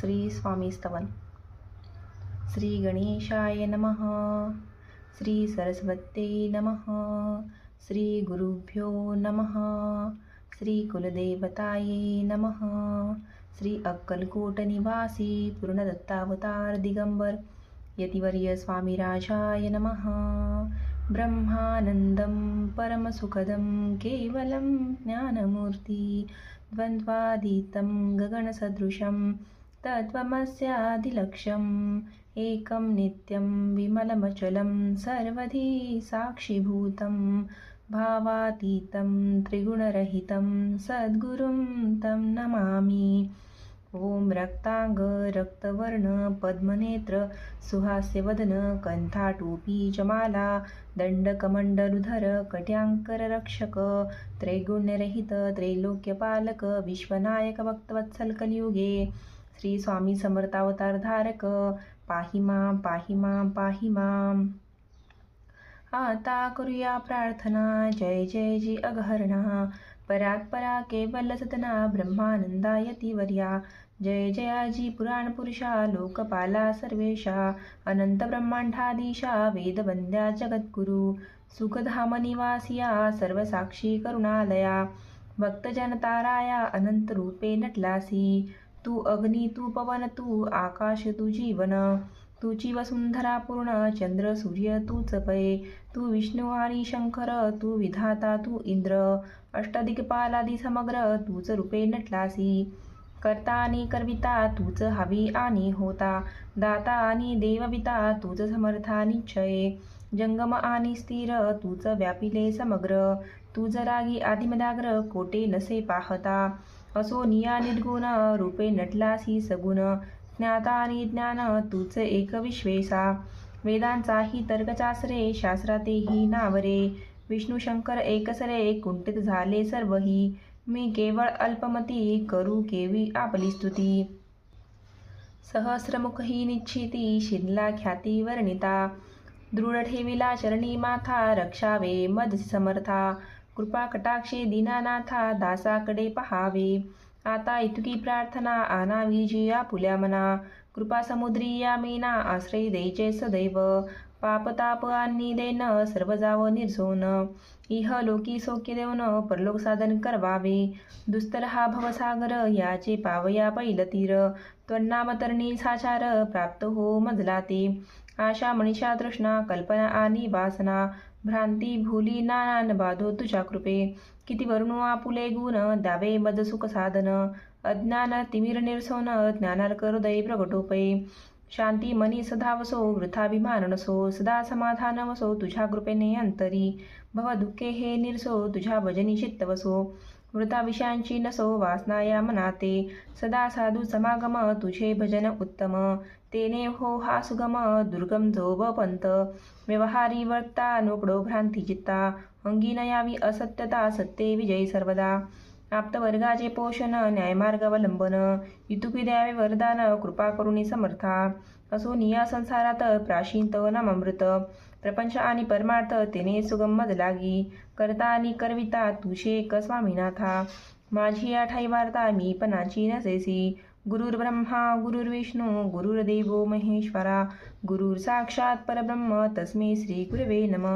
श्रीस्वामीस्तवन्। श्रीगणेशाय नमः। श्रीसरस्वत्यै नमः। श्रीगुरुभ्यो नमः। श्रीकुलदेवतायै नमः। श्री अक्कलकूटनिवासी पूर्णदत्तावतारदिगम्बर् यतिवर्यस्वामिराजाय नमः। ब्रह्मानन्दं परमसुखदं केवलं ज्ञानमूर्ति द्वन्द्वातीतं गगनसदृशं तत्त्वमस्यादिलक्ष्यम् एकं नित्यं विमलमचलं सर्वधी साक्षिभूतं। भावातीतं त्रिगुणरहितं सद्गुरुं तं नमामि। ॐ रक्ताङ्ग रक्तवर्ण पद्मनेत्र सुहास्यवदन कंठाटोपी जमाला दण्डकमण्डरुधर कट्याङ्कररक्षक त्रैगुण्यरहित त्रैलोक्यपालक विश्वनायक कलियुगे। श्री स्वामी समर्थावतार धारक पाहि मां पाहि मां पाहि मां। आता करूया प्रार्थना जय जय जी अगहरणा। परात परा केवल सतना ब्रह्मानंदायती वर्या जय जयाजी पुराण पुरुषा लोकपाला सर्वेशा। अनंत ब्रह्मांडाधीशा वेदवंद्या जगद्गुरु। सुखधाम निवासिया सर्वसाक्षी करुणालया। भक्तजनताराया अनंत रूपे नटलासी। तू अग्नी तू पवन तू आकाश तू जीवन तू वसुंधरा पूर्ण चंद्र सूर्य तूच पै तू विष्णू आणि शंकर तू विधाता तू इंद्र अष्टदिक्पालादी समग्र तूच रूपे नटलासी करता आणि करविता तूच हवी आणि होता दाता आणि देवविता तूच समर्था निश्चये जंगम आणि स्थिर तूच व्यापिले समग्र तुझ रागी आदिमदाग्र कोटे नसे पाहता असो निया निर्गुण रूपे नटलासी सगुण. ज्ञाता आणि ज्ञान तूच एक विश्वेसा. वेदांचाही तर्कचासरे शास्त्रातेही नावरे. विष्णू शंकर एकसरे कुंठित झाले सर्वही. मी केवळ अल्पमती करू केवी आपली स्तुती. सहस्रमुख ही निश्चिती शिनला ख्याती वर्णिता. दृढ ठेविला चरणी माथा रक्षावे मदसी समर्था. कृपा कटाक्षे दीनानाथा दासाकडे पहावे. आता इतकी प्रार्थना आनाविजया जिया पुल्या मना. कृपा समुद्री या मीना आश्रय द्यायचे सदैव. पापताप आणि देन सर्व जाव निर्सोन इह लोकी सौख्य देऊन परलोक साधन करवावे. दुस्तर हा भवसागर याचे पावया पैल तीर. साचार प्राप्त हो मजला ते आशा मनीषा तृष्णा कल्पना आणि वासना. भ्रांती भूली नानान बाधो तुझ्या कृपे. किती वर्णू आपुले गुण दावे मज सुख साधन. अज्ञान तिमिर निरसोन ज्ञानार्क हृदय प्रगटोपे. शांती मनी सदा वसो वृथाभिमान नसो. सदा समाधान वसो तुझ्या कृपेने अंतरी. भव दुःखे हे निरसो तुझ्या भजनी चित्त मृताविषयांची विषयांची नसो वासना या मनाते सदा साधू समागम तुझे भजन उत्तम। तेने हो हा सुगम दुर्गम जोब पंत। व्यवहारी वर्ता नोकडो भ्रांती चित्ता। अंगी न यावी असत्यता सत्ये विजय सर्वदा। आप्तवर्गाचे पोषण न्यायमार्गावलंबन इतुकी द्यावे वरदान कृपा करुणी समर्था असो निया संसारात प्राशींत नामृत प्रपंच आणि परमार्थ तेने सुगम मज लागी करता आणि करविता तुषे स्वामीनाथा माझी आठाई वार्ता मी पणाची नसेसी गुरुर्ब्रह्मा गुरुर्विष्णू गुरुर्देवो महेश्वरा गुरुर साक्षात परब्रह्म तस्मे श्री गुरवे नम.